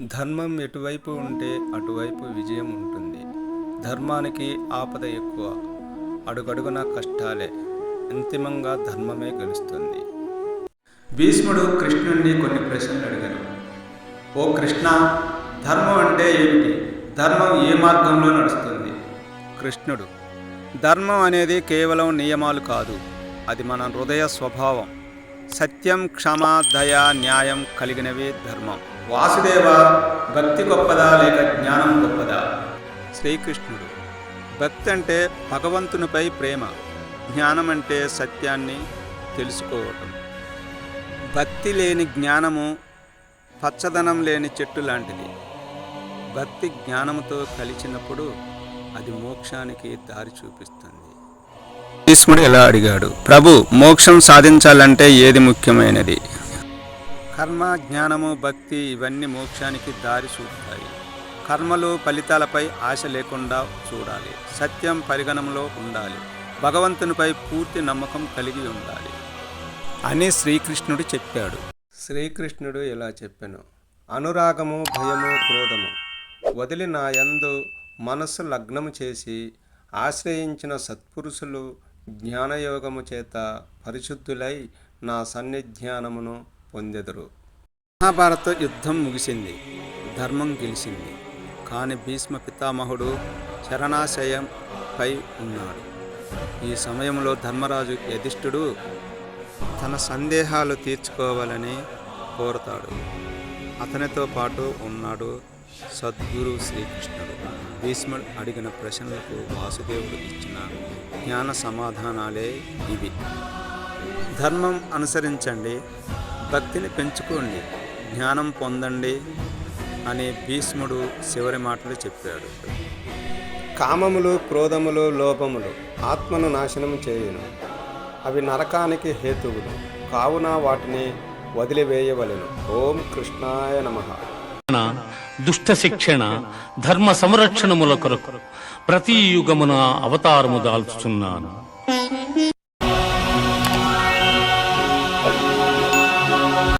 ధర్మం ఎటువైపు ఉంటే అటువైపు విజయం ఉంటుంది. ధర్మానికి ఆపద ఎక్కువ అడుగడుగున కష్టాలే అంతిమంగా ధర్మమే గెలుస్తుంది. భీష్ముడు కృష్ణుణ్ణి కొన్ని ప్రశ్నలు అడిగారు ఓ కృష్ణ ధర్మం అంటే ఏమిటి? ధర్మం ఏ మార్గంలో నడుస్తుంది? కృష్ణుడు ధర్మం అనేది కేవలం నియమాలు కాదు అది మన హృదయ స్వభావం. సత్యం క్షమ దయ న్యాయం కలిగినవే ధర్మం. వాసుదేవ భక్తి గొప్పదా లేక జ్ఞానం గొప్పదా? శ్రీకృష్ణుడు భక్తి అంటే భగవంతునిపై ప్రేమ జ్ఞానం అంటే సత్యాన్ని తెలుసుకోవటం. భక్తి లేని జ్ఞానము పచ్చదనం లేని చెట్టు లాంటిది. భక్తి జ్ఞానముతో కలిసినప్పుడు అది మోక్షానికి దారి చూపిస్తుంది. భీష్ముడు ఎలా అడిగాడు ప్రభు మోక్షం సాధించాలంటే ఏది ముఖ్యమైనది? కర్మ జ్ఞానము భక్తి ఇవన్నీ మోక్షానికి దారి చూపుతాయి. కర్మలు ఫలితాలపై ఆశ లేకుండా చూడాలి. సత్యం పరిగణంలో ఉండాలి. భగవంతునిపై పూర్తి నమ్మకం కలిగి ఉండాలి. అని శ్రీకృష్ణుడు చెప్పాడు. శ్రీకృష్ణుడు ఇలా చెప్పాను. అనురాగము భయము క్రోధము వదిలి నా యందు మనస్సు లగ్నము చేసి ఆశ్రయించిన సత్పురుషులు జ్ఞానయోగము చేత పరిశుద్ధులై నా సన్నిధ్యానమును పొందెదరు. మహాభారత యుద్ధం ముగిసింది. ధర్మం గెలిచింది. కానీ భీష్మ పితామహుడు శరణాశయంపై ఉన్నాడు. ఈ సమయంలో ధర్మరాజు యధిష్ఠుడు తన సందేహాలు తీర్చుకోవాలని కోరుతాడు. అతనితో పాటు ఉన్నాడు సద్గురు శ్రీకృష్ణుడు. భీష్ముడు అడిగిన ప్రశ్నలకు వాసుదేవుడు ఇచ్చిన జ్ఞాన సమాధానాలే ఇవి. ధర్మం అనుసరించండి. భక్తిని పెంచుకోండి జ్ఞానం పొందండి అని భీష్ముడు చివరి మాటలు చెప్పాడు. కామములు క్రోధములు లోపములు ఆత్మను నాశనం చేయును. అవి నరకానికి హేతువులు. కావున వాటిని వదిలివేయవలెను. ఓం కృష్ణాయ నమః. దుష్ట శిక్షణ ధర్మ సంరక్షణముల కొరకు ప్రతి యుగమున అవతారము దాల్చుచున్నాను.